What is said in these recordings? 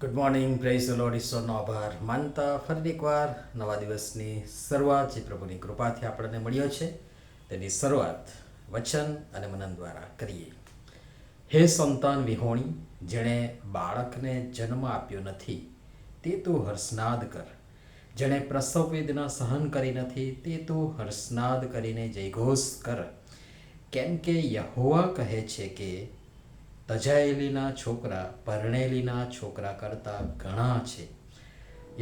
Good morning praise Lord ઈશ્વરનો આભાર. માનતા ફરી એકવાર નવા દિવસની શરૂઆત, જે પ્રભુની કૃપાથી આપણને મળ્યો છે. તેની શરૂઆત વચન અને મનન દ્વારા કરીએ. હે સંતાન વિહોણી, જેણે બાળકને જન્મ આપ્યો નથી, તે તું હર્ષનાદ કર. જેણે પ્રસવ વેદના સહન કરી નથી, તે તું હર્ષનાદ કરીને જયઘોષ કર. કેમ કે યહોવા કહે છે કે તજાયેલીના છોકરા, પરણેલીના છોકરા કરતાં ઘણા છે.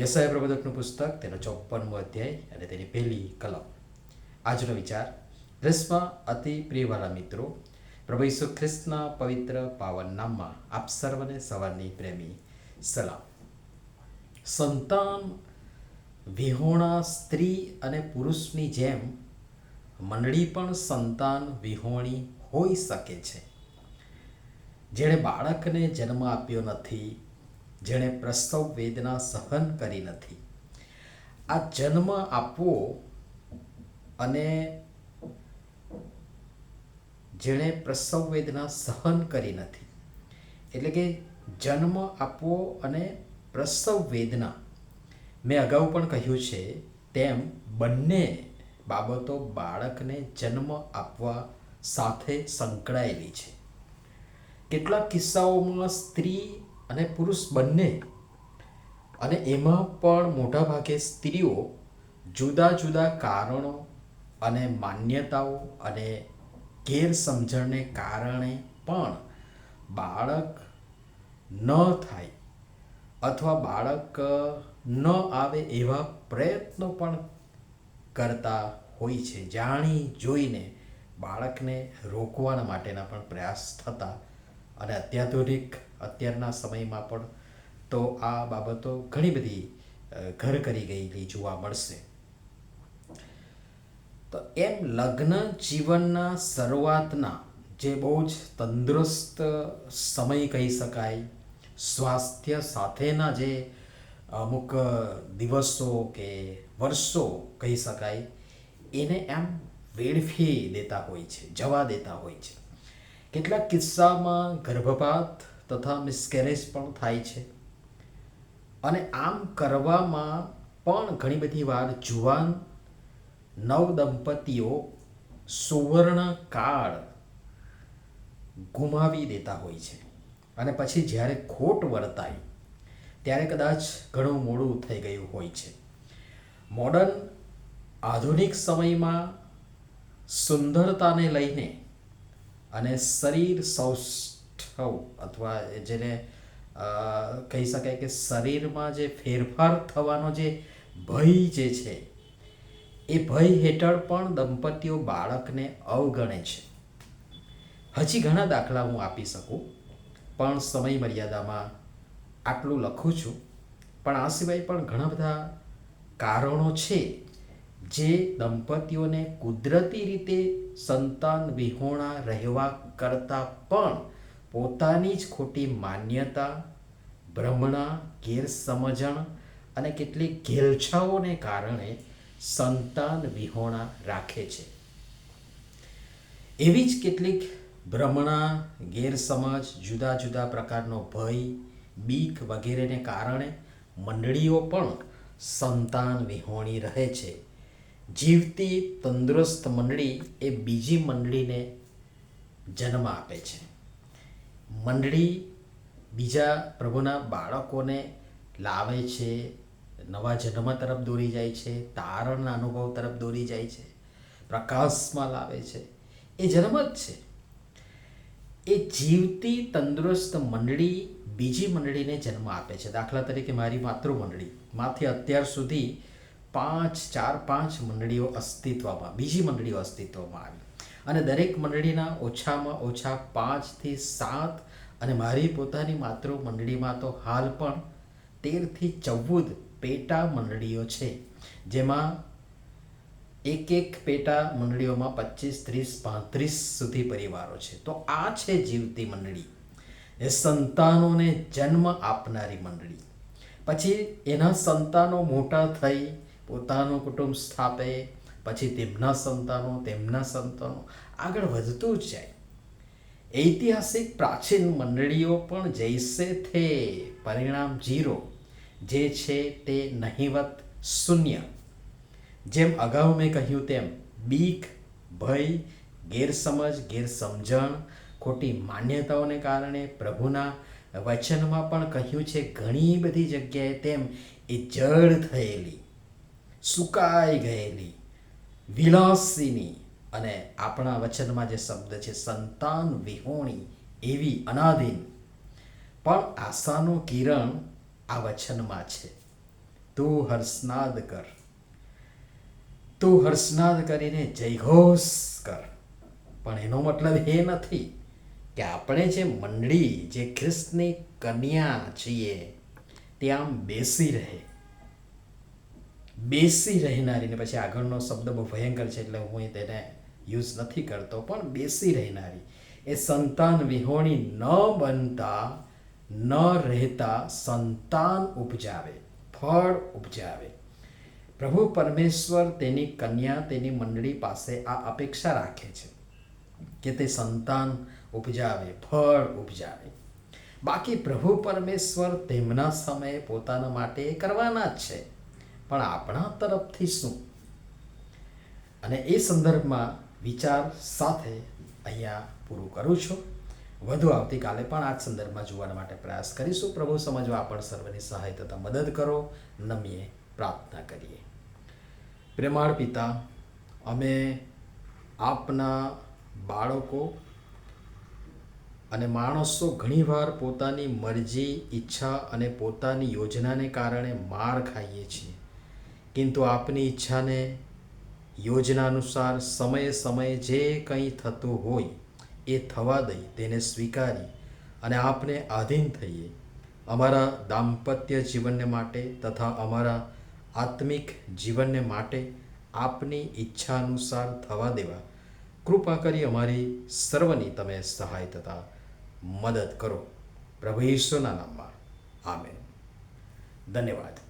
યશાય પ્રબોધકનું પુસ્તક, તેનો ચોપ્પનમો અધ્યાય અને તેની પહેલી કલમ. આજનો વિચાર ખ્રિસ્તમાં અતિ પ્રિયવાળા મિત્રો, પ્રભુ ઈસુ ખ્રિસ્તના પવિત્ર પાવન નામમાં આપ સર્વને સવારની પ્રેમી સલામ. સંતાન વિહોણા સ્ત્રી અને પુરુષની જેમ મંડળી પણ સંતાન વિહોણી હોઈ શકે છે. જેણે બાળકને જન્મ આપ્યો નથી, જેણે પ્રસવ વેદના સહન કરી નથી. આ જન્મ આપવો અને જેણે પ્રસવ વેદના સહન કરી નથી. એટલે કે જન્મ આપવો અને પ્રસવ વેદના. મેં અગાઉ પણ કહ્યું છે, તેમ બંને બાબતો બાળકને જન્મ આપવા સાથે સંકળાયેલી છે. કેટલાક કિસ્સાઓમાં સ્ત્રી અને પુરુષ બંને અને એમાં પણ મોટાભાગે સ્ત્રીઓ જુદા જુદા કારણો અને માન્યતાઓ અને ગેરસમજણને કારણે પણ બાળક ન થાય અથવા બાળક ન આવે એવા પ્રયત્નો પણ કરતા હોય છે. જાણી જોઈને બાળકને રોકવાના માટેના પણ પ્રયાસ થતા અને અત્યાધુનિક અત્યારના સમયમાં પણ તો આ બાબતો ઘણી બધી ઘર કરી ગયેલી જોવા મળશે. તો એમ લગ્ન જીવનના શરૂઆતના જે બહુ જ તંદુરસ્ત સમય કહી શકાય, સ્વાસ્થ્ય સાથેના જે અમુક દિવસો કે વર્ષો કહી શકાય, એને એમ વેડફી દેતા હોય છે, જવા દેતા હોય છે. કેટલાક કિસ્સામાં ગર્ભપાત તથા મિસકેરેજ પણ થાય છે. અને આમ કરવામાં પણ ઘણી બધી વાર જુવાન, નવદંપતીઓ સુવર્ણકાળ સુવર્ણ કાળ ગુમાવી દેતા હોય છે. અને પછી જ્યારે ખોટ વર્તાય, ત્યારે કદાચ ઘણું મોડું થઈ ગયું હોય છે. મોડર્ન આધુનિક સમયમાં સુંદરતાને લઈને અને શરીર સૌષ્ઠવ અથવા જેને કહી શકાય કે શરીરમાં જે ફેરફાર થવાનો જે ભય જે છે, એ ભય હેઠળ પણ દંપતીઓ બાળકને અવગણે છે. હજી ઘણા દાખલા હું આપી શકું, પણ સમય મર્યાદામાં આટલું લખું છું. પણ આ સિવાય પણ ઘણા બધા કારણો છે જે દંપતીઓને કુદરતી રીતે સંતાન વિહોણા રહેવા કરતાં પણ પોતાની જ ખોટી માન્યતા, ભ્રમણા, ગેરસમજણ અને કેટલીક ઘેલછાઓને કારણે સંતાન વિહોણા રાખે છે. એવી જ કેટલીક ભ્રમણા, ગેરસમજ, જુદા જુદા પ્રકારનો ભય, બીક વગેરેને કારણે મંડળીઓ પણ સંતાન વિહોણી રહે છે. જીવતી તંદુરસ્ત મંડળી એ બીજી મંડળીને જન્મ આપે છે. મંડળી બીજા પ્રભુના બાળકોને લાવે છે, નવા જન્મ તરફ દોરી જાય છે, તારણના અનુભવ તરફ દોરી જાય છે, પ્રકાશમાં લાવે છે. એ જન્મ જ છે. એ જીવતી તંદુરસ્ત મંડળી બીજી મંડળીને જન્મ આપે છે. દાખલા તરીકે મારી માતૃ મંડળી માંથી અત્યાર સુધી પાંચ, ચાર, પાંચ મંડળીઓ અસ્તિત્વમાં, બીજી મંડળીઓ અસ્તિત્વમાં આવી. અને દરેક મંડળીના ઓછામાં ઓછા પાંચથી સાત અને મારી પોતાની માતૃ મંડળીમાં તો હાલ પણ તેરથી ચૌદ પેટા મંડળીઓ છે. જેમાં એક એક પેટા મંડળીઓમાં પચીસ, ત્રીસ, પાંત્રીસ સુધી પરિવારો છે. તો આ છે જીવતી મંડળી. એ સંતાનોને જન્મ આપનારી મંડળી. પછી એના સંતાનો મોટા થઈ પોતાનું કુટુંબ સ્થાપે, પછી તેમના સંતાનો તેમના સંતાનો. આગળ વધતું જ જાય. ઐતિહાસિક પ્રાચીન મંડળીઓ પણ જૈસે થે. પરિણામ જીરો. જે છે તે નહિવત શૂન્ય. જેમ અગાઉ મેં કહ્યું તેમ, બીક, ભય, ગેરસમજ, ગેરસમજણ, ખોટી માન્યતાઓને કારણે પ્રભુના વચનમાં પણ કહ્યું છે, ઘણી બધી જગ્યાએ તેમ એ જડ થયેલી. સુકાઈ ગયેલી, વિલાસીની અને આપણા વચનમાં જે શબ્દ છે, સંતાન વિહોણી એવી અનાધીન પણ આશાનું કિરણ આ વચનમાં છે. તું હર્ષનાદ કર. તું હર્ષનાદ કરીને જયઘોષ કર. પણ એનો મતલબ એ નથી કે આપણે જે મંડળી, જે ખ્રિસ્તની કન્યા છીએ તે આમ બેસી રહે. બેસી રહેનારી ને પછી આગળનો શબ્દ બહુ ભયંકર છે એટલે હું તેને યુઝ નથી કરતો, પણ બેસી રહેનારી. એ સંતાન વિહોણી ન બનતા, ન રહેતા સંતાન ઉપજાવે, ફળ ઉપજાવે. પ્રભુ પરમેશ્વર તેની કન્યા, તેની મંડળી પાસે આ અપેક્ષા રાખે છે કે તે સંતાન ઉપજાવે, ફળ ઉપજાવે. બાકી પ્રભુ પરમેશ્વર તેમના સમયે પોતાના માટે કરવાના જ છે. પણ આપણા તરફથી શું? અને એ સંદર્ભમાં વિચાર સાથે અહીંયા પૂરું કરું છું. વધુ આવતીકાલે પણ આ જ સંદર્ભમાં જોવા માટે પ્રયાસ કરીશું. પ્રભુ સમજવા આપણ સર્વની સહાય તથા મદદ કરો. નમીએ પ્રાર્થના કરીએ. પ્રેમાળ પિતા, અમે આપના બાળકો અને માણસો ઘણીવાર પોતાની મરજી, ઈચ્છા અને પોતાની યોજનાને કારણે માર ખાઈએ છીએ. કિંતુ આપની ઈચ્છાને યોજના અનુસાર સમયે સમયે જે કંઈ થતું હોય એ થવા દઈ, તેને સ્વીકારી અને આપને આધીન થઈએ. અમારા દાંપત્ય જીવનને માટે તથા અમારા આત્મિક જીવનને માટે આપની ઈચ્છા અનુસાર થવા દેવા. કૃપા કરી અમારી સર્વની તમે સહાય તથા મદદ કરો. પ્રભુ ઈશ્વરના નામમાં. આમેન. ધન્યવાદ.